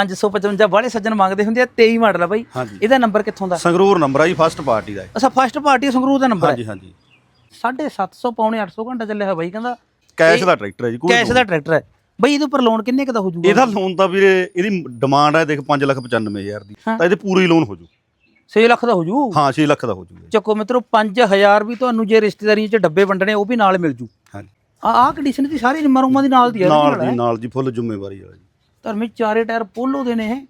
555 ਬਾਹਲੇ ਸੱਜਣ ਮੰਗਦੇ ਹੁੰਦੇ ਆ 23 ਮਾਡਲ ਆ ਬਾਈ। ਹਾਂਜੀ। ਇਹਦਾ ਨੰਬਰ ਕਿੱਥੋਂ ਦਾ? ਸੰਗਰੂਰ ਨੰਬਰ ਆ ਜੀ ਫਸਟ ਪਾਰਟੀ ਦਾ ਇਹ। ਅੱਛਾ ਫਸਟ ਪਾਰਟੀ ਸੰਗਰੂਰ ਦਾ ਨੰਬਰ ਹੈ ਹਾਂਜੀ ਹਾਂਜੀ। 750 ਪੌਣੇ 800 ਘੰਟਾ ਚੱਲਿਆ ਹੋਇਆ ਬਾਈ ਕਹਿੰਦਾ। ਕੈਸ਼ ਦਾ ਟਰੈਕਟਰ ਹੈ ਜੀ ਕੋਈ ਕੈਸ਼ ਦਾ ਟਰੈਕਟਰ ਹੈ। ਬਾਈ ਇਹਦੇ ਉੱਪਰ ਲੋਨ ਕਿੰਨੇ ਕੁ ਦਾ ਹੋ ਜਾਊਗਾ? ਇਹਦਾ ਲੋਨ ਤਾਂ ਵੀਰੇ ਇਹਦੀ ਡਿਮਾਂਡ ਹੈ ਦੇਖ 595000 ਦੀ। ਹਾਂ। ਤਾਂ ਇਹਦੇ ਪੂਰੇ ਲੋਨ ਹੋ ਜੂ। 6 ਲੱਖ ਦਾ ਹੋ ਜੂ? ਹਾਂ 6 ਲੱਖ ਦਾ ਹੋ ਜੂਗਾ ਜੀ। ਚੱਕੋ ਮਿੱਤਰੋ 5000 ਵੀ ਤੁਹਾਨੂੰ ਜੇ ਰਿਸ਼ਤੇਦਾਰੀਆਂ 'ਚ ਡੱਬੇ ਵੰਡਣੇ ਉਹ ਵੀ ਨਾਲ ਮਿਲ ਜੂ। ਹਾਂਜੀ। ਆ ਆ ਕੰਡੀਸ਼ਨ ਦੀ ਸਾਰੀ ਮਰੂਮਾਂ ਦੀ ਨਾਲ ਦੀ ਹੈ ਨਾਲ ਦੀ ਨਾਲ ਜੀ ਫੁੱਲ ਜ਼ਿੰਮੇਵਾਰੀ ਵਾਲਾ। ਜੀ ਧਰਮੀ ਚਾਰੇ ਟਾਇਰ ਪੋਲੋ ਦੇ ਨੇ ਇਹ।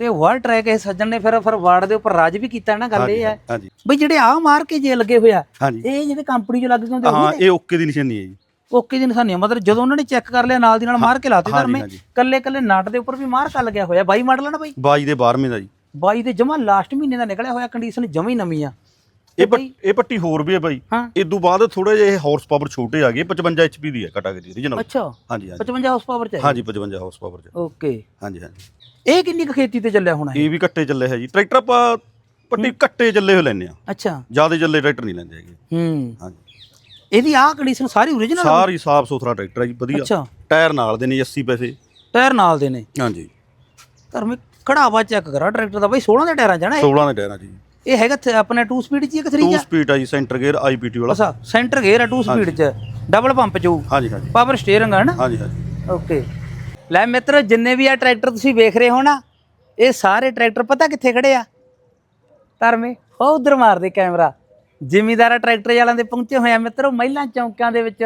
ਤੇ ਵਰਡ ਟਰੈਕ ਇਹ ਸੱਜਣ ਨੇ ਫਿਰ ਫਿਰ ਵਾਰਡ ਦੇ ਉੱਪਰ ਰਾਜ ਵੀ ਕੀਤਾ ਨਾ ਗੱਲ ਇਹ ਹੈ। ਹਾਂਜੀ। ਬਈ ਜਿਹੜੇ ਆ ਮਾਰ ਕੇ ਜੇ ਲੱਗੇ ਹੋਇਆ ਹਾਂਜੀ। ਇਹ ਜਿਹੜੇ ਕੰਪਨੀ 'ਚ ਲੱਗ ਗਏ ਹੁੰਦੇ ਹਾਂ ਇਹ ਓਕੇ ਦੀ ਨਿਸ਼ਾਨੀ ਹੈ ਜੀ। ਓਕੇ ਦੀ ਨਿਸ਼ਾਨੀ। ਮਤਲਬ ਜਦੋਂ ਉਹਨਾਂ ਨੇ ਚੈੱਕ ਕਰ ਲਿਆ ਨਾਲ ਦੀ ਨਾਲ ਮਾਰ ਕੇ ਲਾਤੇ ਧਰਮੇ। ਕੱਲੇ ਕੱਲੇ ਨਟ ਦੇ ਉੱਪਰ ਵੀ ਮਾਰ ਕਰ ਲੱਗਿਆ ਹੋਇਆ। ਬਾਈ ਮਾਡਲ ਨਾ ਬਾਈ? 22 ਦੇ 12ਵੇਂ ਦਾ ਜੀ। 22 ਦੇ ਜਮਾ ਲਾਸਟ ਮਹੀਨੇ ਦਾ ਨਿਕਲਿਆ ਹੋਇਆ। ਕੰਡੀਸ਼ਨ ਜਮਾ ਹੀ ਨਵੀਂ ਆ। ਇਹ ਪੱਟ- ਇਹ ਪੱਟੀ ਹੋਰ ਵੀ ਹੈ ਬਾਈ। ਹਾਂ। ਇਸ ਤੋਂ ਬਾਅਦ ਥੋੜੇ ਜਿਹੇ ਹਾਰਸ ਪਾਵਰ ਛੋਟੇ ਆ ਗਏ 55 ਐਚਪੀ ਦੀ ਹੈ ਕੈਟਾਗਰੀ ਓਰੀਜਨਲ ਅੱਛਾ। ਹਾਂਜੀ ਹਾਂਜੀ। 55 ਹਾਰਸ ਪਾਵਰ ਚ ਹੈ ਹਾਂਜੀ 55 ਹਾਰਸ ਪਾਵਰ ਚ। ਓਕੇ। ਹਾਂਜੀ ਹਾਂਜੀ। ਇਹ ਕਿੰਨੀ ਕੁ ਖੇਤੀ ਤੇ ਚੱਲਿਆ ਹੋਣਾ ਇਹ? ਇਹ ਵੀ ਕੱਟੇ ਚੱਲੇ ਹੈ ਜੀ। ਟਰੈਕਟਰ ਆਪਾਂ ਪੱਟੀ ਕੱਟੇ ਚੱਲੇ ਹੋ ਲੈਨੇ ਆ ਅੱਛਾ। ਜ਼ਿਆਦਾ ਚੱਲੇ ਟਰੈਕਟਰ ਨਹੀਂ ਲੈਂਦੇ ਹੈਗੇ। ਹੂੰ। ਹਾਂਜੀ। ਇਹਦੀ ਆਹ ਕੰਡੀਸ਼ਨ ਸਾਰੀ ਓਰੀਜਨਲ ਸਾਰੀ ਸਾਫ਼ ਸੁਥਰਾ ਟਰੈਕਟਰ ਹੈ ਜੀ ਵਧੀਆ। ਅੱਛਾ। ਟਾਇਰ ਨਾਲ ਦੇ ਨੇ 80 ਪੈਸੇ। ਟਾਇਰ ਨਾਲ ਦੇ ਨੇ? ਹਾਂਜੀ। ਧਰਮੇ ਖੜਾਵਾ ਚੈੱਕ ਕਰਾ ਟਰੈਕਟਰ ਦਾ ਬਾਈ 16 ਦੇ ਟਾਇਰਾਂ ਜਾਣਾ ਇਹ? 16 ਦੇ ਟਾਇਰਾਂ ਜੀ। ਇਹ ਹੈਗਾ th- ਆਪਣੇ 2 ਸਪੀਡ ਚ ਹੀ ਕਿ 3 2 ਚ ਸਪੀਡ ਆ ਜੀ ਸੈਂਟਰ ਗੇਅਰ ਆਈਪੀਟੀ ਵਾਲਾ। ਅੱਛਾ ਸੈਂਟਰ ਗੇਅਰ ਹੈ 2 ਸਪੀਡ ਚ। ਡਬਲ ਪੰਪ ਚ ਹਾਂਜੀ ਹਾਂਜੀ। ਪਾਵਰ ਸਟੀਅਰਿੰਗ ਹੈ ਨਾ? ਹਾਂਜੀ ਹਾਂਜੀ। ਓਕੇ ਲੈ ਮਿੱਤਰੋ ਜਿੰਨੇ ਵੀ ਆ ਟਰੈਕਟਰ ਤੁਸੀਂ ਵੇਖ ਰਹੇ ਹੋ ਨਾ ਇਹ ਸਾਰੇ ਟਰੈਕਟਰ ਪਤਾ ਕਿੱਥੇ ਖੜੇ ਆ? ਧਰਮੇ ਉਹ ਉਧਰ ਮਾਰਦੇ ਕੈਮਰਾ ਜ਼ਿਮੀਦਾਰਾ ਟਰੈਕਟਰ ਵਾਲਿਆਂ ਦੇ ਪਹੁੰਚੇ ਹੋਏ ਆ ਮਿੱਤਰੋ ਮਹਿਲਾ ਚੌਂਕਿਆਂ ਦੇ ਵਿੱਚ।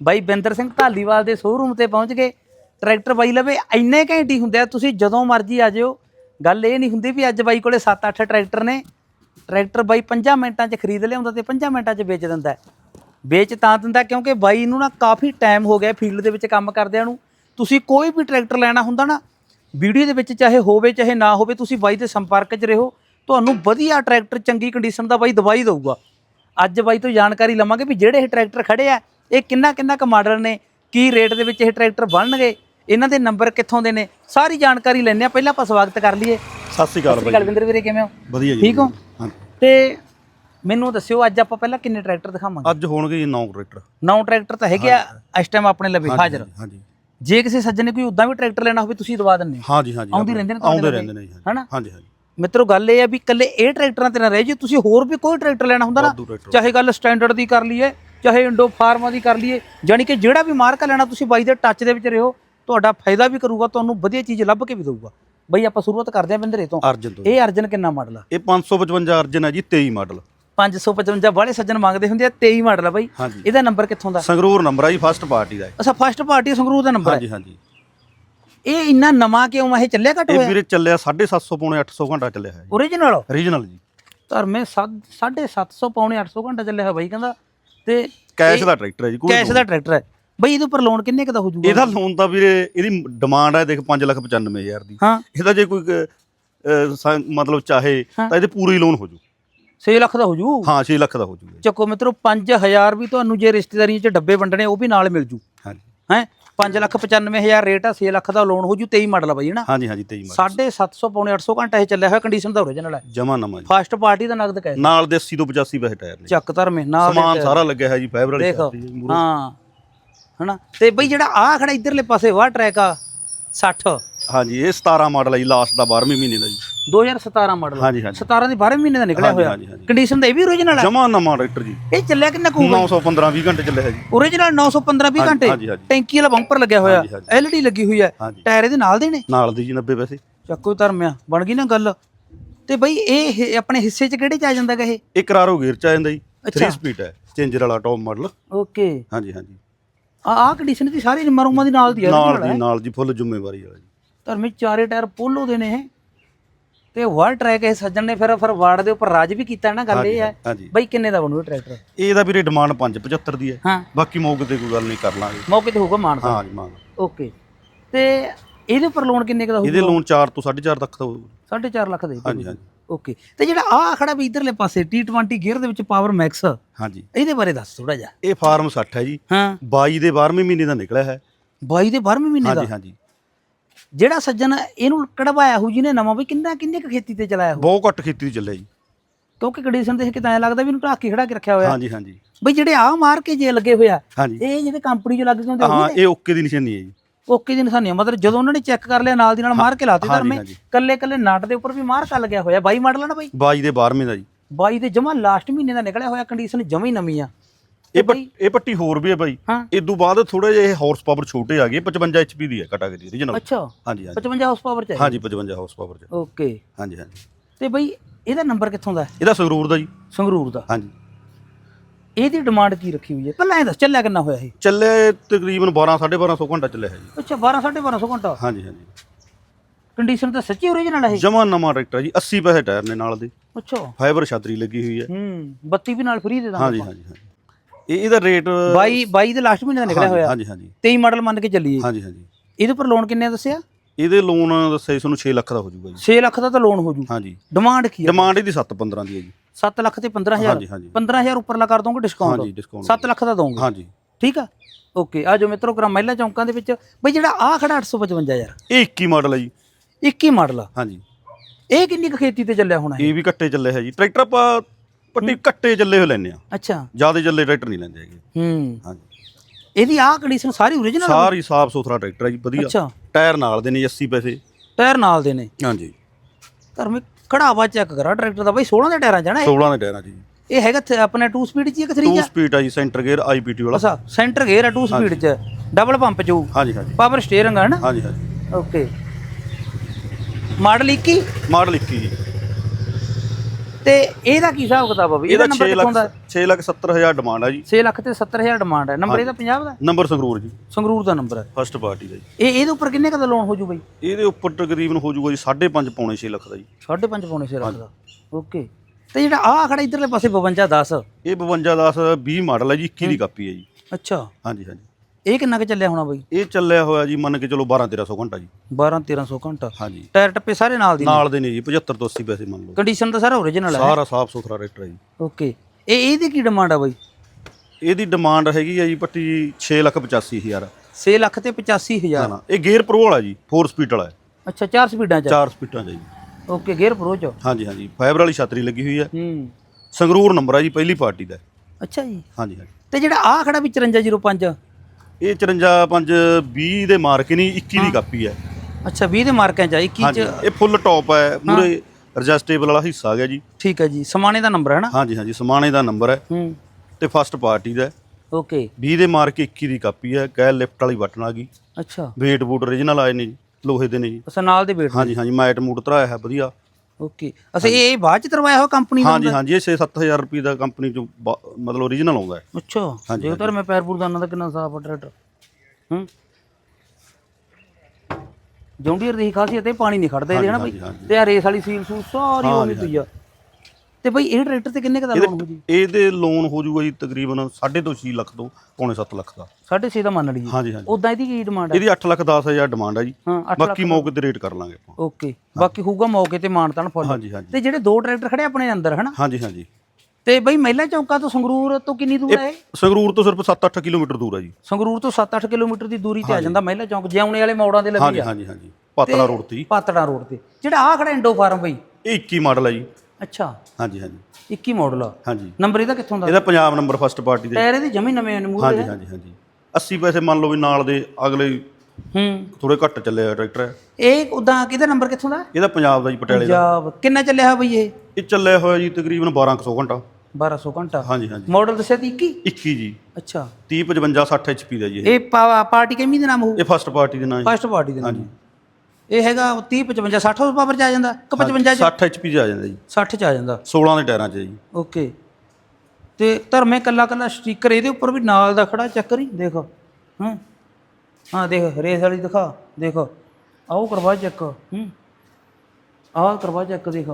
ਬਾਈ ਬਿੰਦਰ ਸਿੰਘ ਢਾਲੀਵਾਲ ਦੇ ਸ਼ੋਰੂਮ ਤੇ ਪਹੁੰਚ ਗਏ। ਟਰੈਕਟਰ ਬਾਈ ਲਵੇ ਇੰਨੇ ਘੰਟੀ ਹੁੰਦੇ ਆ ਤੁਸੀਂ ਜਦੋਂ ਮਰਜ਼ੀ ਆ ਜਿਓ। ਗੱਲ ਇਹ ਨਹੀਂ ਹੁੰਦੀ ਵੀ ਅੱਜ ਬਾਈ ਕੋਲੇ 7-8 ਟਰੈਕਟਰ ਨੇ। ਟਰੈਕਟਰ ਬਾਈ 5 ਮਿੰਟਾਂ 'ਚ ਖਰੀਦ ਲਿਆਉਂਦਾ ਤੇ 5 ਮਿੰਟਾਂ 'ਚ ਵੇਚ ਦਿੰਦਾ। ਵੇਚ ਤਾਂ ਦਿੰਦਾ ਕਿਉਂਕਿ ਬਾਈ ਨੂੰ ਨਾ ਕਾਫੀ ਟਾਈਮ ਹੋ ਗਿਆ ਫੀਲਡ ਦੇ ਵਿੱਚ ਕੰਮ ਕਰਦਿਆਂ ਨੂੰ। ਤੁਸੀਂ ਕੋਈ ਵੀ ਟਰੈਕਟਰ ਲੈਣਾ ਹੁੰਦਾ ਨਾ ਵੀਡੀਓ ਦੇ ਵਿੱਚ ਚਾਹੇ ਹੋਵੇ ਚਾਹੇ ਨਾ ਹੋਵੇ ਤੁਸੀਂ ਬਾਈ ਦੇ ਸੰਪਰਕ 'ਚ ਰਹੋ। ਤੁਹਾਨੂੰ ਵਧੀਆ ਟਰੈਕਟਰ ਚੰਗੀ ਕੰਡੀਸ਼ਨ ਦਾ ਬਾਈ ਦਵਾਈ ਦਊਗਾ। ਅੱਜ ਬਾਈ ਤੋਂ ਜਾਣਕਾਰੀ ਲਵਾਂਗੇ ਵੀ ਜਿਹੜੇ ਇਹ ਟਰੈਕਟਰ ਖੜੇ ਆ ਇਹ ਕਿੰਨਾ ਕਿੰਨਾ ਕੁ ਮਾਡਲ ਨੇ ਕੀ ਰੇਟ ਦੇ ਵਿੱਚ ਇਹ ਟਰੈਕਟਰ ਬਣਨਗੇ ਇਹਨਾਂ ਦੇ ਨੰਬਰ ਕਿੱਥੋਂ ਦੇ ਨੇ ਸਾਰੀ ਜਾਣਕਾਰੀ ਲੈਣੇ ਆ ਪਹਿਲਾਂ ਆਪਾਂ ਸਵਾਗਤ ਕਰ ਲਈਏ। ਸਤਿ ਸ਼੍ਰੀ ਅਕਾਲ ਬਾਈ ਕਲਵਿੰਦਰ ਵੀਰੇ ਕਿਵੇਂ ਹੋ? ਵਧੀਆ ਜੀ ਠੀਕ ਹੋ? ਤੇ ਮੈਨੂੰ ਦੱਸਿਓ ਅੱਜ ਆਪਾਂ ਪਹਿਲਾਂ ਕਿੰਨੇ ਟਰੈਕਟਰ ਦਿਖਾਵਾਂਗੇ? ਅੱਜ ਹੋਣਗੇ ਜੀ 9 ਟਰੈਕਟਰ। ਨੌ ਟਰੈਕਟਰ ਤਾਂ ਹੈਗੇ ਆ ਇਸ ਟਾਈਮ ਆਪਣੇ ਲਵੇ ਹਾਜ਼ਰ। ਹਾਂਜੀ ਜੇ ਕਿਸੇ ਸੱਜਣ ਨੇ ਕੋਈ ਉਦਾਂ ਵੀ ਟਰੈਕਟਰ ਲੈਣਾ ਹੋਵੇ ਤੁਸੀਂ ਦਵਾ ਦਿੰਦੇ ਹਾਂਜੀ ਹਾਂਜੀ ਆਉਂਦੇ ਰਹਿੰਦੇ ਨੇ ਆਉਂਦੇ? ਰਹਿੰਦੇ ਨੇ। ਹਨਾ? ਹਾਂਜੀ ਹਾਂਜੀ। ਮਿੱਤਰੋ ਗੱਲ ਇਹ ਆ ਵੀ ਇਕੱਲੇ ਇਹ ਟਰੈਕਟਰਾਂ ਤੇ ਨਾ ਰਹਿ ਜੇ ਤੁਸੀਂ ਹੋਰ ਵੀ ਕੋਈ ਟਰੈਕਟਰ ਲੈਣਾ ਹੁੰਦਾ ਨਾ ਚਾਹੇ ਗੱਲ ਸਟੈਂਡਰਡ ਦੀ ਕਰ ਲਈਏ ਚਾਹੇ ਇੰਡੋ ਫਾਰਮਾ ਦੀ ਕਰ ਲਈਏ ਜਾਨੀ ਕਿ ਜਿਹੜਾ ਵੀ ਮਾਰਕਾ ਲੈਣਾ ਤੁਸੀਂ ਬਾਈ ਦੇ ਟੱਚ ਦੇ ਵਿੱਚ ਰਹੋ ਤੁਹਾਡਾ ਫਾਇਦਾ ਵੀ ਕਰੂਗਾ ਤੁਹਾਨੂੰ ਵਧੀਆ ਚੀਜ਼ ਲੱਭ ਕੇ ਵੀ ਦਊਗਾ। ਬਈ ਆਪਾਂ ਸ਼ੁਰੂਆਤ ਕਰਦੇ ਹਾਂ ਬਿੰਦਰੇ ਤੋਂ। ਅਰਜਨ ਤੋਂ। ਇਹ ਅਰਜਨ ਕਿੰਨਾ ਮਾਡਲ ਆ? ਇਹ 555 ਅਰਜਨ ਹੈ ਜੀ 23 ਮਾਡਲ 555 ਵਾਲੇ ਸੱਜਣ ਮੰਗਦੇ ਹੁੰਦੇ ਆ 23 ਮਾਡਲ ਆ ਬਾਈ। ਇਹਦਾ ਨੰਬਰ ਕਿੱਥੋਂ ਦਾ? ਸੰਗਰੂਰ ਨੰਬਰ ਆ ਜੀ ਫਸਟ ਪਾਰਟੀ ਦਾ ਇਹ। ਅੱਛਾ ਫਸਟ ਪਾਰਟੀ ਸੰਗਰੂਰ ਦਾ ਨੰਬਰ ਹੈ ਹਾਂਜੀ ਹਾਂਜੀ। ਇਹ ਇੰਨਾ ਨਵਾਂ ਕਿਉਂ ਆ? ਇਹ ਚੱਲਿਆ ਘੱਟ ਇਹ ਹੋਇਆ? ਵੀਰੇ ਚੱਲਿਆ 750 ਪੌਣੇ 800 ਘੰਟਾ ਚੱਲਿਆ ਹੈ ਓਰੀਜਨਲ ਓਰੀਜਨਲ ਜੀ। ਧਰਮੇ 750 ਪੌਣੇ 800 ਘੰਟਾ ਚੱਲਿਆ ਹੋਇਆ ਬਾਈ ਕਹਿੰਦਾ। ਤੇ ਕੈਸ਼ ਦਾ ਟਰੈਕਟਰ ਹੈ ਜੀ ਕੋਈ ਕੈਸ਼ ਦਾ ਟਰੈਕਟਰ ਹੈ। ਬਈ ਇਹਦੇ ਉੱਪਰ ਲੋਨ ਕਿੰਨੇ ਕੁ ਦਾ ਹੋ ਜਾਊਗਾ? ਇਹਦਾ ਲੋਨ ਤਾਂ ਵੀਰੇ ਇਹਦੀ ਡਿਮਾਂਡ ਹੈ ਦੇਖ 595000 ਦੀ। ਹਾਂ। ਇਹਦਾ ਜੇ ਕੋਈ ਸੰ- ਮਤਲਬ ਚਾਹੇ। ਤਾਂ ਇਹਦੇ ਪੂਰੇ ਲੋਨ ਹੋ ਜੂ। 6 ਲੱਖ ਦਾ ਹੋ ਜੂ? ਹਾਂ 6 ਲੱਖ ਦਾ ਹੋ ਜੂਗਾ ਚੱਕੋ ਮਿੱਤਰੋ 5000 ਵੀ ਤੁਹਾਨੂੰ ਜੇ ਰਿਸ਼ਤੇਦਾਰੀਆਂ 'ਚ ਡੱਬੇ ਵੰਡਣੇ ਉਹ ਵੀ ਨਾਲ ਮਿਲ ਜੂ। ਹਾਂਜੀ। ਹੈ? 5 ਲੱਖ 95000 ਰੇਟ ਆ 6 ਲੱਖ ਦਾ ਲੋਨ ਹੋ ਜੂ 23 ਮਾਡਲ ਆ ਬਾਈ ਹਨਾ? ਹਾਂਜੀ ਹਾਂਜੀ 23 ਮਾਡਲ 750 ਪੌਣੇ 800 ਘੰਟਾ ਇਹ ਚੱਲਿਆ ਹੋਇਆ ਕੰਡੀਸ਼ਨ ਦਾ ਓਰੀਜਨਲ ਹੈ ਜਮਾ ਨਵਾਂ ਜੀ। ਫਸਟ ਪਾਰਟੀ ਦਾ ਨਗਦ ਕੈਸ਼ ਨਾਲ ਦੇ 80 ਤੋਂ 85 ਪੈਸੇ ਟਾਇਰ ਨੇ। ਚੱਕ ਧਰਮੇ ਨਾਲ ਦੇ ਸਮਾਨ ਸਾਰਾ ਲੱਗਿਆ ਹੈ ਜੀ ਫਾਈਬਰ ਵਾਲੀ ਦੇਖ। ਛਾਤੀ ਜੀ, ਮੂਹਰੇ। ਹਾਂ। ਹਨਾ? ਤੇ ਬਈ ਜਿਹੜਾ ਆ ਖੜਾ ਇਧਰਲੇ ਪਾਸੇ ਵਾਹ ਟਰੈਕ ਆ 60 ਹਾਂਜੀ ਇਹ 17 ਮਾਡਲ ਹੈ ਜੀ ਲਾਸਟ ਦਾ 12ਵੇਂ ਮਹੀਨੇ ਦਾ ਜੀ। 2017 ਮਾਡਲ ਹਾਂਜੀ ਹਾਂਜੀ। 17 ਦੇ 12ਵੇਂ ਮਹੀਨੇ ਦਾ ਨਿਕਲਿਆ ਹਾਂਜੀ, ਹੋਇਆ। ਹਾਂਜੀ, ਹਾਂਜੀ। ਕੰਡੀਸ਼ਨ ਦਾ ਇਹ ਵੀ ਓਰੀਜਨਲ ਹੈ ਜਮਾ ਨਵਾਂ ਟਰੈਕਟਰ ਜੀ। ਇਹ ਚੱਲਿਆ ਕਿੰਨਾ ਕੂ 915 20 ਘੰਟੇ ਚੱਲਿਆ ਹੈ ਜੀ। ਓਰੀਜਨਲ 915 20 ਘੰਟੇ। ਹਾਂਜੀ, ਹਾਂਜੀ। ਟੈਂਕੀ ਵਾਲਾ ਬੰਪਰ ਲੱਗਿਆ ਹੋਇਆ। ਹਾਂਜੀ, ਹਾਂਜੀ। ਐਲਈਡੀ ਲੱਗੀ ਹੋਈ ਹੈ ਹਾਂਜੀ। ਟਾਇਰ ਇਹਦੇ ਨਾਲ ਦੇ ਨੇ? ਨਾਲ ਦੀ ਜੀ 90 ਪੈਸੇ। ਚੱਕੋ ਧਰਮਿਆ ਬਣ ਗਈ ਨਾ ਗੱਲ। ਤੇ ਬਈ ਇਹ ਆਪਣੇ ਹਿੱਸੇ 'ਚ ਕਿਹੜੇ 'ਚ ਆ ਜਾਂਦਾ ਗਾ ਇਹ? ਇਹ ਕਰਾਰੋ ਗੇਅਰ ਚ ਆ ਜਾਂਦਾ ਜੀ। ਅੱਛਾ। 3 ਸਪੀਡ ਹੈ ਚੇਂਜਰ ਵਾਲਾ ਟੌਪ ਮਾਡਲ ਓਕੇ ਹਾਂਜੀ ਹਾਂਜੀ। ਆ ਆ ਕੰਡੀਸ਼ਨ ਦੀ ਸਾਰੀ ਮਰੂਮਾਂ ਦੀ ਨਾਲ ਦੀ ਹੈ ਨਾਲ ਦੀ ਨਾਲ ਜੀ ਫੁੱਲ ਜ਼ਿੰਮੇਵਾਰੀ ਵਾਲਾ। ਜੀ ਧਰਮੇ ਚਾਰੇ ਟਾਇਰ ਪੋਲੋ ਦੇ ਨੇ ਇਹ। ਤੇ ਵਰਡ ਟਰੈਕ ਇਹ ਸੱਜਣ ਨੇ ਫਿਰ ਫਿਰ ਵਾਰਡ ਦੇ ਉੱਪਰ ਰਾਜ ਵੀ ਕੀਤਾ ਨਾ ਗੱਲ ਇਹ ਹੈ। ਹਾਂਜੀ। ਬਈ ਕਿੰਨੇ ਦਾ ਬਣੂ ਇਹ ਟਰੈਕਟਰ ਇਹਦਾ ਵੀਰੇ ਡਿਮਾਂਡ 575 ਦੀ ਹੈ। ਹਾਂ। ਬਾਕੀ ਮੌਕੇ ਤੇ ਕੋਈ ਗੱਲ ਨਹੀਂ ਕਰ ਲਾਂਗੇ। ਮੌਕੇ ਤੇ ਹੋਊਗਾ ਮਾਨਸਾ ਹਾਂ ਜੀ ਮੰਗ ਓਕੇ। ਤੇ ਇਹਦੇ ਉੱਪਰ ਲੋਨ ਕਿੰਨੇ ਕੁ ਦਾ ਇਹਦੇ ਹੋਊਗਾ ਲੋਨ 4 ਤੋਂ 4.5 ਤੱਕ ਦਾ ਹੋਊਗਾ। 4.5 ਲੱਖ ਦੇ ਹਾਂਜੀ ਹਾਂਜੀ। ਓਕੇ ਤੇ ਜਿਹੜਾ ਆ ਖੜਾ ਵੀ ਇਧਰਲੇ ਪਾਸੇ T20 ਗੇਅਰ ਦੇ ਵਿੱਚ ਪਾਵਰ ਮੈਕਸ ਹਾਂਜੀ। ਇਹਦੇ ਬਾਰੇ ਦੱਸ ਥੋੜਾ ਜਿਹਾ। ਇਹ ਫਾਰਮ 60 ਹੈ ਜੀ। ਹਾਂ। 22 ਦੇ 12ਵੇਂ ਮਹੀਨੇ ਦਾ ਨਿਕਲਿਆ ਹੈ। 22 ਦੇ 12ਵੇਂ ਮਹੀਨੇ ਦਾ? ਹਾਂਜੀ ਹਾਂਜੀ। ਜਿਹੜਾ ਸੱਜਣ ਇਹਨੂੰ ਕਢਵਾਇਆ ਹੋ ਜੀ ਨੇ ਨਵਾਂ ਵੀ ਕਿੰਨਾ ਕਿੰਨੇ ਖੇਤੀ ਤੇ ਚਲਾਇਆ ਹੋ ਬਹੁਤ ਘੱਟ ਖੇਤੀ ਦੀ ਚੱਲਿਆ ਜੀ। ਕਿਉਂਕਿ ਕੰਡੀਸ਼ਨ ਦੇਖ ਕੇ ਤਾਂ ਐ ਲੱਗਦਾ ਵੀ ਇਹਨੂੰ ਢਾਕ ਖੜਾ ਕੇ ਰੱਖਿਆ ਹੋਇਆ। ਹਾਂਜੀ ਹਾਂਜੀ। ਬਈ ਜਿਹੜੇ ਆ ਮਾਰ ਕੇ ਜੇ ਲੱਗੇ ਹੋਇਆ ਇਹ ਜਿਹੜੇ ਕੰਪਨੀ 'ਚ ਲੱਗ ਗਏ ਹੁੰਦੇ ਹਾਂ ਇਹ ਓਕੇ ਦੀ ਨਿਸ਼ਾਨੀ ਹੈ ਜੀ। ਓਕੇ ਦੀ ਨਿਸ਼ਾਨੀ। ਮਤਲਬ ਜਦੋਂ ਉਹਨਾਂ ਨੇ ਚੈੱਕ ਕਰ ਲਿਆ ਨਾਲ ਦੀ ਨਾਲ ਮਾਰ ਕੇ ਲਾਤੇ ਧਰਮੇ। ਕੱਲੇ ਕੱਲੇ ਨਟ ਦੇ ਉੱਪਰ ਵੀ ਮਾਰ ਕੱਲ ਗਿਆ ਹੋਇਆ। ਬਾਈ ਮਾਡਲ ਆ ਨਾ ਬਾਈ 22 ਦੇ 12ਵੇਂ ਦਾ ਜੀ। ਬਾਈ ਦੇ ਜਮਾ ਲਾਸਟ ਮਹੀਨੇ ਦਾ ਨਿਕਲਿਆ ਹੋਇਆ ਕੰਡੀਸ਼ਨ ਜਮਾ ਹੀ ਨਵੀਂ ਆ। ਇਹ ਪੱਟ- ਇਹ ਪੱਟੀ ਹੋਰ ਵੀ ਹੈ ਬਾਈ। ਇਸ ਤੋਂ ਬਾਅਦ ਥੋੜੇ ਜਿਹੇ ਹਾਰਸ ਪਾਵਰ ਛੋਟੇ ਆ ਗਏ 55 HP ਦੀ ਹੈ ਕੈਟਾਗਰੀ origignal ਅੱਛਾ। ਹਾਂਜੀ ਹਾਂਜੀ। 55 ਹਾਰਸ ਪਾਵਰ ਚ ਹੈ ਹਾਂਜੀ 55 ਹਾਰਸ ਪਾਵਰ ਚ। ਓਕੇ ਹਾਂਜੀ ਹਾਂਜੀ। ਤੇ ਬਾਈ ਇਹਦਾ ਨੰਬਰ ਕਿੱਥੋਂ ਦਾ ਹੈ? ਇਹਦਾ ਸੰਗਰੂਰ ਦਾ ਜੀ। ਸੰਗਰੂਰ ਦਾ। ਹਾਂਜੀ। ਇਹਦੀ ਡਿਮਾਂਡ ਕੀ ਰੱਖੀ ਹੋਈ ਹੈ? ਪਹਿਲਾਂ ਇਹ ਦੱਸ ਚੱਲਿਆ ਕਿੰਨਾ ਹੋਇਆ ਇਹ? ਚੱਲੇ ਤਕਰੀਬਨ 12 1250 ਘੰਟਾ ਚੱਲਿਆ ਹੈ ਜੀ। ਅੱਛਾ 12 1250 ਘੰਟਾ? ਹਾਂਜੀ ਹਾਂਜੀ। ਕੰਡੀਸ਼ਨ ਤਾਂ ਸੱਚੀ ਓਰੀਜਨਲ ਹੈ ਜਮਾ ਨਵਾਂ ਟਰੈਕਟਰ ਜੀ 80 ਪੈਸੇ ਟਾਇਰ ਨੇ ਨਾਲ ਦੇ। ਅੱਛਾ। ਫਾਈਬਰ ਛਤਰੀ ਲੱਗੀ ਹੋਈ ਹੈ। ਹੂੰ ਬੱਤੀ ਵੀ ਨਾਲ ਫ੍ਰੀ ਦੇ ਦਾਂਗੇ ਹਾਂਜੀ ਹਾਂਜੀ ਹਾਂਜੀ। ਇਹ ਇਹਦਾ ਰੇਟ 22 22 ਦੇ ਲਾਸਟ ਮਹੀਨੇ ਦਾ ਨਿਕਲਿਆ ਹੋਇਆ। ਹਾਂਜੀ ਹਾਂਜੀ। 23 ਮਾਡਲ ਮੰਨ ਕੇ ਚੱਲੀਏ। ਹਾਂਜੀ ਹਾਂਜੀ। ਇਹਦੇ ਉੱਪਰ ਲੋਨ ਕਿੰਨੇ ਦੱਸਿਆ? ਇਹਦੇ ਲੋਨ ਦੱਸਿਆ ਤੁਹਾਨੂੰ 6 ਲੱਖ ਦਾ ਹੋ ਜਾਊਗਾ ਜੀ। 6 ਲੱਖ ਦਾ ਤਾਂ ਲੋਨ ਹੋ ਜੂ। ਹਾਂਜੀ। ਡਿਮਾਂਡ ਕੀ ਹੈ ਡਿਮਾਂਡ ਇਹਦੀ 7 15 ਦੀ ਹੈ ਜੀ। 7 ਲੱਖ ਤੇ 15000 ਹਾਂਜੀ ਹਾਂਜੀ। 15000 ਉੱਪਰਲਾ ਕਰ ਦੋਗੇ ਡਿਸਕਾਊਂਟ ਹਾਂਜੀ ਡਿਸਕਾਊਂਟ 7 ਲੱਖ ਦਾ ਦੋਗੇ? ਹਾਂਜੀ। ਠੀਕ ਆ? ਓਕੇ ਆ ਜੋ ਮਿੱਤਰੋ ਕਰਾ ਮਹਿਲਾ ਚੌਂਕਾਂ ਦੇ ਵਿੱਚ ਬਈ ਜਿਹੜਾ ਆ ਖੜਾ 855 ਯਾਰ ਇਹ 21 ਮਾਡਲ ਹੈ ਜੀ। 21 ਮਾਡਲ ਆ? ਹਾਂਜੀ। ਇਹ ਕਿੰਨੀ ਕੁ ਖੇਤੀ ਤੇ ਚੱਲਿਆ ਹੋਣਾ ਇਹ? ਇਹ ਵੀ ਕੱਟੇ ਚੱਲੇ ਹੈ ਜੀ। ਟਰੈਕਟਰ ਆਪਾਂ ਪੱਟੀ ਕੱਟੇ ਚੱਲੇ ਹੋ ਲੈਨੇ ਆ। ਅੱਛਾ। ਜ਼ਿਆਦਾ ਚੱਲੇ ਟਰੈਕਟਰ ਨਹੀਂ ਲੈਂਦੇ ਹੈਗੇ। ਹੂੰ। ਹਾਂਜੀ। ਇਹਦੀ ਆ ਕੰਡੀਸ਼ਨ ਸਾਰੀ ਓਰੀਜਨਲ ਸਾਰੀ ਸਾਫ਼ ਸੁਥਰਾ ਟਰੈਕਟਰ ਹੈ ਜੀ ਵਧੀਆ। ਅੱਛਾ। ਟਾਇਰ ਨਾਲ ਦੇ ਨੇ ਜੀ 80 ਪੈਸੇ। ਟਾਇਰ ਨਾਲ ਦੇ ਨੇ? ਹਾਂਜੀ। ਧਰਮੇ ਖੜਾਵਾ ਚੈੱਕ ਕਰਾ ਟਰੈਕਟਰ ਦਾ ਬਈ 16 ਦੇ ਟਾਇਰਾਂ ਜਾਣਾ ਇਹ? 16 ਦੇ ਟਾਇਰਾਂ ਜੀ। ਇਹ ਹੈਗਾ ਆਪਣੇ 2 ਸਪੀਡ ਚ ਹੀ ਹੈ ਕਿ 3 2 ਚ ਸਪੀਡ ਆ ਜੀ ਸੈਂਟਰ ਗੇਅਰ ਆਈਪੀਟੀ ਵਾਲਾ। ਅੱਛਾ ਸੈਂਟਰ ਗੇਅਰ ਹੈ 2 ਸਪੀਡ ਚ। ਡਬਲ ਪੰਪ ਚ ਹਾਂਜੀ ਹਾਂਜੀ। ਪਾਵਰ ਸਟੀਅਰਿੰਗ ਹੈ ਨਾ? ਹਾਂਜੀ ਹਾਂਜੀ। ਓਕੇ ਮਾਡਲ 21 ਮਾਡਲ 21 ਜੀ। ਤੇ ਇਹਦਾ ਕੀ ਹਿਸਾਬ ਕਿਤਾਬ ਆ ਬਈ ਇਹਦਾ ਇਹਦਾ ਨੰਬਰ 6 ਕਿੱਥੋਂ ਲੱਖ ਦਾ? 6 ਲੱਖ 70 ਹਜ਼ਾਰ ਡਿਮਾਂਡ ਆ ਜੀ। 6 ਲੱਖ ਤੇ 70000 ਡਿਮਾਂਡ ਹੈ ਨੰਬਰ ਇਹਦਾ 50 ਦਾ? ਨੰਬਰ ਸੰਗਰੂਰ ਜੀ। ਸੰਗਰੂਰ ਦਾ ਨੰਬਰ ਹੈ ਫਸਟ ਪਾਰਟੀ ਦਾ ਜੀ। ਇਹ ਇਹਦੇ ਉੱਪਰ ਕਿੰਨੇ ਕਦਾ ਲੋਨ ਹੋ ਜੂ ਬਈ? ਇਹਦੇ ਉੱਪਰ ਤਕਰੀਬਨ ਹੋ ਜਾਊਗਾ ਜੀ 5.5 ਪੌਣੇ 6 ਲੱਖ ਦਾ ਜੀ। 5.5 ਪੌਣੇ 6 ਲੱਖ ਦਾ। ਓਕੇ ਤੇ ਜਿਹੜਾ ਆ ਖੜਾ ਇਧਰਲੇ ਪਾਸੇ 52 10 ਇਹ 52 10 20 ਮਾਡਲ ਹੈ ਜੀ 21 ਦੀ ਕਾਪੀ ਹੈ ਜੀ। ਅੱਛਾ। ਹਾਂਜੀ ਹਾਂਜੀ। ਇਹ ਕਿੰਨਾ ਕੁ ਚੱਲਿਆ ਹੋਣਾ ਬਈ? ਇਹ ਚੱਲਿਆ ਹੋਇਆ ਜੀ ਮੰਨ ਕੇ ਚਲੋ 12 1300 ਘੰਟਾ ਜੀ। 12 1300 ਘੰਟਾ। ਹਾਂਜੀ। ਟਾਇਰ ਟੱਪੇ ਸਾਰੇ ਨਾਲ ਦੀ ਨਾਲ ਦੇ ਨੇ ਜੀ 75 ਤੋਂ 80 ਪੈਸੇ ਮੰਨ ਲਓ। ਕੰਡੀਸ਼ਨ ਤਾਂ ਸਾਰਾ ਓਰੀਜਨਲ ਹੈ। ਸਾਰਾ ਸਾਫ਼ ਸੁਥਰਾ ਟਰੈਕਟਰ ਹੈ ਜੀ। ਓਕੇ ਇਹ ਇਹਦੀ ਕੀ ਡਿਮਾਂਡ ਆ ਬਈ? ਇਹਦੀ ਡਿਮਾਂਡ ਹੈਗੀ ਹੈ ਜੀ ਪੱਟੀ 6 ਲੱਖ 85 ਹਜ਼ਾਰ। 6 ਲੱਖ ਤੇ 85000 ਨਾ ਇਹ ਗੇਅਰ ਪ੍ਰੋ ਵਾਲਾ ਜੀ 4 ਸਪੀਡ ਵਾਲਾ ਹੈ। ਅੱਛਾ 4 ਸਪੀਡਾਂ ਚ 4 ਸਪੀਡਾਂ ਦਾ ਜੀ। ਓਕੇ ਗੇਅਰ ਪ੍ਰੋ ਚ। ਹਾਂਜੀ ਹਾਂਜੀ। ਫਾਈਬਰ ਵਾਲੀ ਛਤਰੀ ਲੱਗੀ ਹੋਈ ਹੈ। ਹੂੰ। ਸੰਗਰੂਰ ਨੰਬਰ ਹੈ ਜੀ ਪਹਿਲੀ ਪਾਰਟੀ ਦਾ ਅੱਛਾ ਜੀ। ਹਾਂਜੀ ਹਾਂਜੀ। ਤੇ ਜਿਹੜਾ ਆ ਖੜਾ ਵੀ 5405 ਇਹ 54 5 20 ਦੇ ਮਾਰਕ ਨਹੀਂ 21 ਦੀ ਕਾਪੀ ਹੈ। ਅੱਛਾ 20 ਦੇ ਮਾਰਕਾਂ ਚ ਆ, 21 ਹਾਂਜੀ ਚ ਇਹ ਫੁੱਲ ਟੌਪ ਹੈ ਮੂਰੇ ਐਡਜਸਟੇਬਲ ਵਾਲਾ ਹਿੱਸਾ ਗਿਆ ਜੀ। ਠੀਕ ਹੈ ਜੀ ਸਮਾਨੇ ਦਾ ਨੰਬਰ ਹੈ ਨਾ? ਹਾਂਜੀ ਹਾਂਜੀ ਸਮਾਣੇ ਦਾ ਨੰਬਰ ਹੈ। ਹੂੰ। ਤੇ ਫਸਟ ਪਾਰਟੀ ਦਾ ਹੈ। ਓਕੇ। 20 ਦੇ ਮਾਰਕ 21 ਦੀ ਕਾਪੀ ਹੈ ਕੈਲ ਲਿਫਟ ਵਾਲੀ ਬਟਨ ਆ ਗਈ। ਅੱਛਾ। ਵੇਟ ਬੂਟ origignal ਆਏ ਨੇ ਜੀ ਲੋਹੇ ਦੇ ਨੇ ਜੀ। ਅਸਾਂ ਨਾਲ ਦੇ ਵੇਟ ਹਾਂਜੀ ਹਾਂਜੀ ਮੈਟ ਮੂਟ ਧਰਾਇਆ ਹੈ ਵਧੀਆ। ਓਕੇ। ਅਸੀਂ ਇਹ ਬਾਅਦ ਚ ਤਰਵਾਇਆ ਹੋਇਆ ਕੰਪਨੀ ਦਾ ਹਾਂਜੀ ਹਾਂਜੀ ਇਹ 6-7000 ਰੁਪਏ ਦਾ ਕੰਪਨੀ ਚੋਂ ਬਾ- ਮਤਲਬ origignal ਆਉਂਦਾ ਹੈ। ਅੱਛਾ ਹਾਂਜੀ, ਜੇ ਉਧਰ ਮੈਂ ਪੈਰਪੁਰ ਦਾ ਦਾ ਕਿੰਨਾ ਸਾਫ਼ ਟਰੈਕਟਰ। ਹੂੰ? ਜੌਂਡੀਅਰ ਦੀ ਖਾਸੀਅਤ ਇਹ ਪਾਣੀ ਨਹੀਂ ਖੜਦਾ ਇਹਦੇ ਹਨਾ ਬਈ? ਹਾਂਜੀ, ਹਾਂਜੀ। ਤੇ ਆ ਰੇਸ ਵਾਲੀ ਸੀਲ ਸੂਲ ਸਾਰੀ ਹੋਣੀ ਪਈ ਆ। ਤੇ ਬਈ ਇਹ ਟਰੈਕਟਰ ਤੇ ਕਿੰਨੇ ਕਦਾ ਲੋਨ ਹੋ ਜੀ? ਇਹਦੇ ਲੋਨ ਹੋ ਜਾਊਗਾ ਜੀ ਤਕਰੀਬਨ 2.5 ਲੱਖ ਤੋਂ ਪੌਣੇ 7 ਲੱਖ ਦਾ। 6.5 ਦਾ ਮੰਨ ਲਈਏ। ਹਾਂਜੀ ਹਾਂਜੀ। ਉਦਾਂ ਇਹਦੀ ਕੀ ਡਿਮਾਂਡ ਹੈ ਇਹਦੀ 8 ਲੱਖ 10000 ਡਿਮਾਂਡ ਹੈ ਜੀ। ਹਾਂ 8 ਬਾਕੀ ਮੌਕੇ ਤੇ ਰੇਟ ਕਰ ਲਾਂਗੇ ਆਪਾਂ। ਓਕੇ। ਬਾਕੀ ਹੋਊਗਾ ਮੌਕੇ ਤੇ ਮਾਨਤਾਨ ਫੁੱਲ। ਹਾਂਜੀ ਹਾਂਜੀ। ਤੇ ਜਿਹੜੇ ਦੋ ਟਰੈਕਟਰ ਖੜੇ ਆਪਣੇ ਅੰਦਰ ਹਨਾ? ਹਾਂਜੀ ਹਾਂਜੀ। ਤੇ ਬਈ ਮਹਿਲਾ ਚੌਂਕਾ ਤੋਂ ਸੰਗਰੂਰ ਤੋਂ ਕਿੰਨੀ ਦੂਰ ਹੈ? ਸੰਗਰੂਰ ਤੋਂ ਸਿਰਫ 7-8 ਕਿਲੋਮੀਟਰ ਦੂਰ ਹੈ ਜੀ। ਸੰਗਰੂਰ ਤੋਂ 7-8 ਕਿਲੋਮੀਟਰ ਦੀ ਦੂਰੀ ਤੇ ਆ ਜਾਂਦਾ ਮਹਿਲਾ ਚੌਂਕ ਜਿਉਣੇ ਵਾਲੇ ਮੋੜਾਂ ਦੇ ਲੱਗੀ ਹਾਂਜੀ ਹਾਂਜੀ ਹਾਂਜੀ। ਪਾਤਲਾ ਰੋਡ ਤੇ ਪਾਤੜਾ ਰੋਡ ਤੇ। ਜਿਹੜਾ ਆ ਖੜਾ ਇੰਡੋ ਫਾਰਮ ਬਈ। ਇਹ 21 ਮਾਡਲ ਹੈ ਜੀ। ਅੱਛਾ। ਹਾਂਜੀ ਹਾਂਜੀ। 21 ਮਾਡਲ ਆ। ਹਾਂਜੀ। ਨੰਬਰ ਇਹਦਾ ਕਿੱਥੋਂ ਦਾ? ਇਹਦਾ ਪੰਜਾਬ ਨੰਬਰ ਫਸਟ ਪਾਰਟੀ ਦੇ। ਟਾਇਰ ਇਹਦੇ ਜਮੀ ਨਵੇਂ ਨੇ ਮੂਹਰੇ ਹਾਂਜੀ ਹਾਂਜੀ ਹਾਂਜੀ। 80 ਪੈਸੇ ਮੰਨ ਲਓ ਵੀ ਨਾਲ ਦੇ ਅਗਲੇ ਹੂੰ। ਥੋੜੇ ਘੱਟ ਚੱਲੇ ਆ ਟਰੈਕਟਰ। ਹੈ। ਇਹ ਉਦਾਂ ਕਿਹਦਾ ਨੰਬਰ ਕਿੱਥੋਂ ਦਾ? ਇਹਦਾ ਪੰਜਾਬ ਦਾ ਜੀ ਪਟਿਆਲੇ ਦਾ। ਪੰਜਾਬ। ਕਿੰਨਾ ਚੱਲਿਆ ਹੋਇਆ ਬਈ ਇਹ? ਇਹ ਚੱਲਿਆ ਹੋਇਆ ਜੀ ਤਕਰੀਬਨ 1200 ਘੰਟਾ। 1200 ਘੰਟਾ। ਹਾਂਜੀ ਹਾਂਜੀ। ਮਾਡਲ ਦੱਸਿਆ ਤੀ 21 21 ਜੀ। ਅੱਛਾ। 30 55 60 HP ਦਾ ਜੀ ਇਹ। ਪਾਰਟੀ ਕਿੰਨੀ ਦੇ ਨਾਮ ਹੋਊ? ਇਹ ਫਸਟ ਪਾਰਟੀ ਦੇ ਨਾਂ ਜੀ। ਫਸਟ ਪਾਰਟੀ ਦੇ ਨਾਮ ਇਹ ਹੈਗਾ 30 55 60 ਪਾਵਰ ਚ ਆ ਜਾਂਦਾ ਕਿ 55 ਚ? 60 HP 'ਚ ਆ ਜਾਂਦਾ ਜੀ। 60 ਚ ਆ ਜਾਂਦਾ। 16 ਦੇ ਟਾਇਰਾਂ 'ਚ ਜੀ। ਓਕੇ। ਤੇ ਧਰਮੇ ਕੱਲਾ ਕੱਲਾ ਸਟicker ਇਹਦੇ ਉੱਪਰ ਵੀ ਨਾਲ ਦਾ ਖੜਾ ਚੱਕਰ ਹੀ ਦੇਖ। ਹਾਂ। ਹਾਂ ਦੇਖ ਰੇਸ ਵਾਲੀ ਦਿਖਾ ਦੇਖ। ਆਓ ਕਰਵਾ ਚੈੱਕ। ਹੂੰ। ਆਹ ਕਰਵਾ ਚੈੱਕ ਦੇਖ।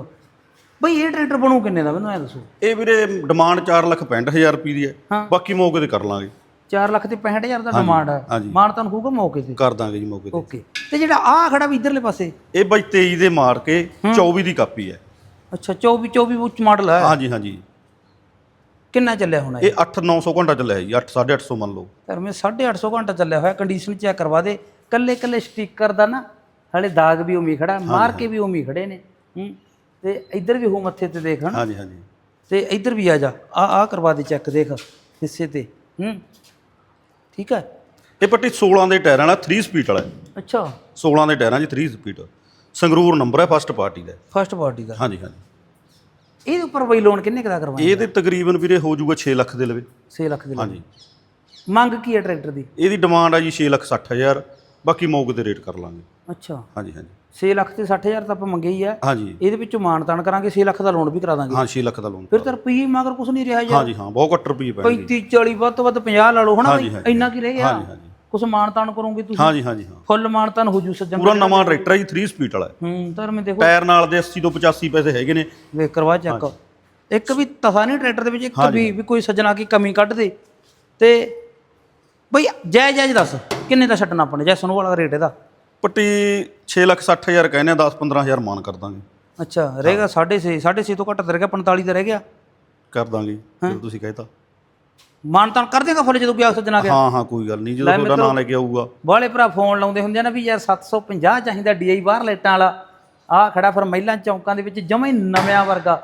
ਬਈ ਇਹ ਟਰੈਕਟਰ ਬਣੂ ਕਿੰਨੇ ਦਾ? ਮੈਨੂੰ ਐ ਦੱਸੋ। ਇਹ ਵੀਰੇ ਡਿਮਾਂਡ 4 ਲੱਖ 65000 ਰੁਪਏ ਦੀ ਹੈ। ਹਾਂ। ਬਾਕੀ ਮੌਕੇ ਤੇ ਕਰ ਲਾਂਗੇ। 4 ਲੱਖ ਤੇ 65000 ਦਾ ਡਿਮਾਂਡ ਹੈ ਹਾਂਜੀ। ਮਾਨ ਤਾਂ ਹੋਊਗਾ ਮੌਕੇ ਤੇ। ਕਰ ਦਾਂਗੇ ਜੀ ਮੌਕੇ ਤੇ। ਓਕੇ। ਤੇ ਜਿਹੜਾ ਆਹ ਖੜਾ ਵੀ ਇਧਰਲੇ ਪਾਸੇ? ਇਹ ਬਾਈ 23 ਦੇ ਮਾਰ ਕੇ 24 ਦੀ ਕਾਪੀ ਹੈ। ਅੱਛਾ 24 24 ਉੱਚ ਮਾਡਲ ਹੈ। ਹਾਂਜੀ ਹਾਂਜੀ। ਕਿੰਨਾ ਚੱਲਿਆ ਹੋਣਾ ਇਹ ਇਹ 8-900 ਘੰਟਾ ਚੱਲਿਆ ਜੀ 8 850 ਮੰਨ ਲਓ। ਧਰਮੇ 850 ਘੰਟਾ ਚੱਲਿਆ ਹੋਇਆ ਕੰਡੀਸ਼ਨ ਚੈੱਕ ਕਰਵਾ ਦੇ। ਕੱਲੇ ਕੱਲੇ ਸਟicker ਦਾ ਨਾ ਹਲੇ ਦਾਗ ਵੀ ਉਮੀ ਖੜਾ ਮਾਰ ਕੇ ਵੀ ਉਮੀ ਖੜੇ ਨੇ। ਹੂੰ। ਤੇ ਇੱਧਰ ਵੀ ਹੋ ਮੱਥੇ ਤੇ ਦੇਖ ਹਨਾ। ਹਾਂਜੀ ਹਾਂਜੀ। ਤੇ ਇੱਧਰ ਵੀ ਆ ਜਾ। ਆ ਆ ਕਰਵਾ ਦੇ ਚੈੱਕ ਦੇਖ ਹਿੱਸੇ ਤੇ। ਹੂੰ। ਠੀਕ ਹੈ? ਇਹ ਪੱਟੀ 16 ਦੇ ਟਾਇਰਾਂ ਵਾਲਾ 3 ਸਪੀਡ ਵਾਲਾ ਹੈ। ਅੱਛਾ। 16 ਦੇ ਟਾਇਰਾਂ 'ਚ 3 ਸਪੀਡ ਸੰਗਰੂਰ ਨੰਬਰ ਹੈ ਫਸਟ ਪਾਰਟੀ ਦਾ ਫਸਟ ਪਾਰਟੀ ਦਾ। ਹਾਂਜੀ ਹਾਂਜੀ। ਇਹਦੇ ਉੱਪਰ ਬਈ ਲੋਨ ਕਿੰਨੇ ਕੁ ਦਾ ਕਰਵਾਇਆ ਇਹਦੇ ਤਕਰੀਬਨ ਵੀਰੇ ਹੋ ਜਾਊਗਾ 6 ਲੱਖ ਦੇ ਲਵੇ। 6 ਲੱਖ ਦੇ ਹਾਂਜੀ। ਮੰਗ ਕੀ ਹੈ ਟਰੈਕਟਰ ਦੀ? ਇਹਦੀ ਡਿਮਾਂਡ ਆ ਜੀ 6 ਲੱਖ 60 ਹਜ਼ਾਰ। ਬਾਕੀ ਮੌਕੇ ਤੇ ਰੇਟ ਕਰ ਲਾਂਗੇ। ਅੱਛਾ। ਹਾਂਜੀ ਹਾਂਜੀ। 6 ਲੱਖ ਤੇ 60000 ਤਾਂ ਆਪਾਂ ਮੰਗੇ ਹੀ ਆ। ਹਾਂਜੀ। ਇਹਦੇ ਵਿੱਚੋਂ ਮਾਨਤਾਨ ਕਰਾਂਗੇ 6 ਲੱਖ ਦਾ ਲੋਨ ਵੀ ਕਰਾ ਦਾਂਗੇ। ਹਾਂ 6 ਲੱਖ ਦਾ ਲੋਨ ਫਿਰ ਤਾਂ ਰੁਪਈਏ ਮਗਰ ਕੁਝ ਨਹੀਂ ਰਿਹਾ ਯਾਰ। ਹਾਂਜੀ ਹਾਂ ਬਹੁਤ ਘੱਟ ਰੁਪਏ ਪੈਣਗੇ। 35 40 ਵੱਧ ਤੋਂ ਵੱਧ 50 ਲਾ ਲਓ ਹਨਾ। ਇੰਨਾ ਕੀ ਰਹਿ ਗਿਆ? ਹਾਂਜੀ ਹਾਂਜੀ। ਕੁਝ ਮਾਨਤਾਨ ਕਰੋਗੇ ਤੁਸੀਂ? ਹਾਂਜੀ ਹਾਂਜੀ ਹਾਂ। ਫੁੱਲ ਮਾਨਤਾਨ ਹੋ ਜੂ ਸੱਜਣ ਪੂਰਾ ਨਵਾਂ ਟਰੈਕਟਰ ਹੈ ਜੀ 3 ਸਪੀਡ ਵਾਲਾ। ਹੈ। ਤਾਂ ਮੈਂ ਦੇਖੋ ਟਾਇਰ ਨਾਲ ਦੇ 80 ਤੋਂ 85 ਪੈਸੇ ਹੈਗੇ ਨੇ। ਵੇਖ ਕਰਵਾ ਚੱਕ। ਇੱਕ ਵੀ ਤਫਾ ਨਹੀਂ ਟਰੈਕਟਰ ਦੇ ਵਿੱਚ ਇੱਕ ਵੀ ਵੀ ਕੋਈ ਸੱਜਣਾ ਕੀ ਕਮੀ ਕੱਢ ਦੇ। ਤੇ ਬਈ ਜੈ ਜੈ ਦੱਸ ਕਿੰਨੇ ਦਾ ਛੱਡਣਾ ਆਪਾਂ ਨੇ? ਜੈ ਸੁਣੋ ਵਾਲਾ ਰੇਟ ਇਹਦਾ। ਪੱਟੀ 6 ਲੱਖ 60 ਹਜ਼ਾਰ ਕਹਿੰਦੇ ਆ 10 15 ਹਜ਼ਾਰ ਮਾਨ ਕਰ ਦਾਂਗੇ। ਅੱਛਾ ਰਹੇਗਾ 6.5 6.5 ਤੋਂ ਘੱਟ ਤੇ ਰਹਿ ਗਿਆ 45 ਦਾ ਰਹਿ ਗਿਆ। ਕਰ ਦਾਂਗੇ ਜਦੋਂ ਤੁਸੀਂ ਕਹਿਤਾ। ਮਾਨਤਾਨ ਕਰ ਦੇਗਾ ਫੁੱਲ ਜਦੋਂ ਗਿਆ ਸੱਜਣਾ ਗਿਆ। ਹਾਂ ਹਾਂ ਕੋਈ ਗੱਲ ਨਹੀਂ ਜਦੋਂ ਤੁਹਾਡਾ ਨਾਂ ਲੈ ਕੇ ਆਊਗਾ। ਬਾਲੇ ਭਰਾ ਫੋਨ ਲਾਉਂਦੇ ਹੁੰਦੇ ਆ ਨਾ ਵੀ ਯਾਰ 750 ਚਾਹੀਦਾ ਡੀਆਈ ਬਾਹਰ ਲਾਈਟਾਂ ਵਾਲਾ। ਆ ਖੜਾ ਫਿਰ ਮਹਿਲਾਂ ਚੌਂਕਾਂ ਦੇ ਵਿੱਚ ਜਮਾ ਨਵਿਆਂ ਵਰਗਾ।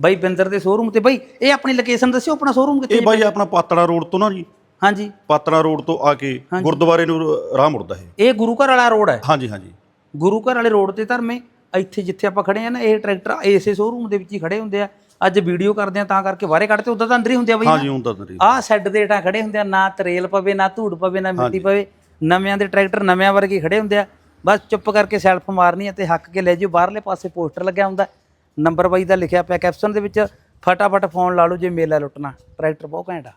ਬਾਈ ਬਿੰਦਰ ਦੇ ਸ਼ੋਰੂਮ ਤੇ ਬਾਈ ਇਹ ਆਪਣੀ ਲੋਕੇਸ਼ਨ ਦੱਸਿਓ ਆਪਣਾ ਸ਼ੋਰੂਮ ਕਿੱਥੇ ਇਹ ਬਾਈ? ਆਪਣਾ ਪਾਤੜਾ ਰੋਡ ਤੋਂ ਨਾ ਜੀ। ਹਾਂਜੀ। ਪਾਤੜਾ ਰੋਡ ਤੋਂ ਆ ਕੇ ਗੁਰਦੁਆਰੇ ਨੂੰ ਰਾਹ ਮੁੜਦਾ ਹੈ ਇਹ ਗੁਰੂ ਘਰ ਵਾਲਾ ਰੋਡ ਹੈ? ਹਾਂਜੀ ਹਾਂਜੀ। ਗੁਰੂ ਘਰ ਵਾਲੇ ਰੋਡ ਤੇ ਧਰਮੇ ਇੱਥੇ ਜਿੱਥੇ ਆਪਾਂ ਖੜੇ ਆ ਨਾ ਇਹ ਟਰੈਕਟਰ ਇਸੇ ਸ਼ੋਰੂਮ ਦੇ ਵਿੱਚ ਹੀ ਖੜੇ ਹੁੰਦੇ ਆ। ਅੱਜ ਵੀਡੀਓ ਕਰਦੇ ਆ ਤਾਂ ਕਰਕੇ ਬਾਹਰੇ ਕੱਢਤੇ ਉਦਾਂ ਤਾਂ ਅੰਦਰ ਹੀ ਹੁੰਦੇ ਆ ਬਈ ਹਾਂਜੀ ਹੁਣ ਤਾਂ ਨਹੀਂ ਆਹ ਸੈੱਡ ਦੇ ਹੇਠਾਂ ਖੜੇ ਹੁੰਦੇ ਆ ਨਾ ਤਰੇਲ ਪਵੇ ਨਾ ਧੂੜ ਪਵੇ ਨਾ ਮਿੱਟੀ ਪਵੇ। ਨਵਿਆਂ ਦੇ ਟਰੈਕਟਰ ਨਵਿਆਂ ਵਰਗੇ ਖੜੇ ਹੁੰਦੇ ਆ। ਬਸ ਚੁੱਪ ਕਰਕੇ ਸੈਲਫ ਮਾਰਨੀ ਆ ਤੇ ਹੱਕ ਕੇ ਲੈ ਜਿਓ ਬਾਹਰਲੇ ਪਾਸੇ ਪੋਸਟਰ ਲੱਗਿਆ ਹੁੰਦਾ। ਨੰਬਰ ਬਾਈ ਦਾ ਲਿਖਿਆ ਪਿਆ ਕੈਪਸ਼ਨ ਦੇ ਵਿੱਚ ਫਟਾਫਟ ਫੋਨ ਲਾ ਲਓ ਜੇ ਮੇਲਾ ਲੁੱਟਣਾ। ਟਰੈਕਟਰ ਬਹੁਤ ਘੈਂਟ ਆ।